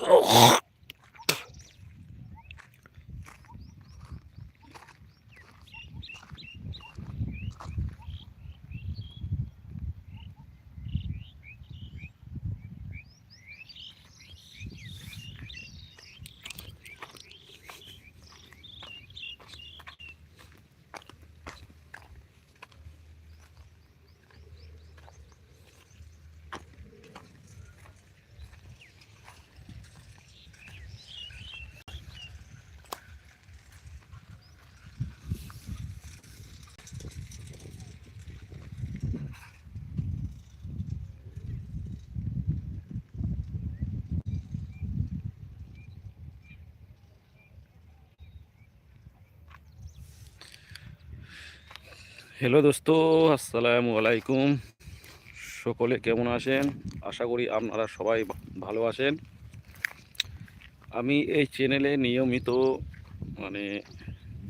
Ugh. Hello দোস্ত, আসসালামু আলাইকুম। সকলে কেমন আছেন? আশা করি আপনারা সবাই ভালো আছেন। আমি এই চ্যানেলে নিয়মিত মানে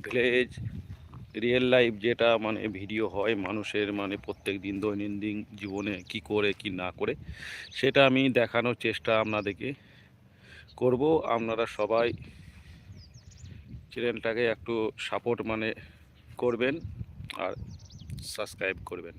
ভিলেজ রিয়েল লাইফ যেটা মানে ভিডিও হয় মানুষের মানে প্রত্যেক দিন দৈনন্দিন জীবনে কি করে, কি না করে, সেটা আমি দেখানোর চেষ্টা আপনাদেরকে করব। আপনারা সবাই চ্যানেলটাকে একটু সাপোর্ট মানে করবেন। আর সাবস্ক্রাইব করবেন।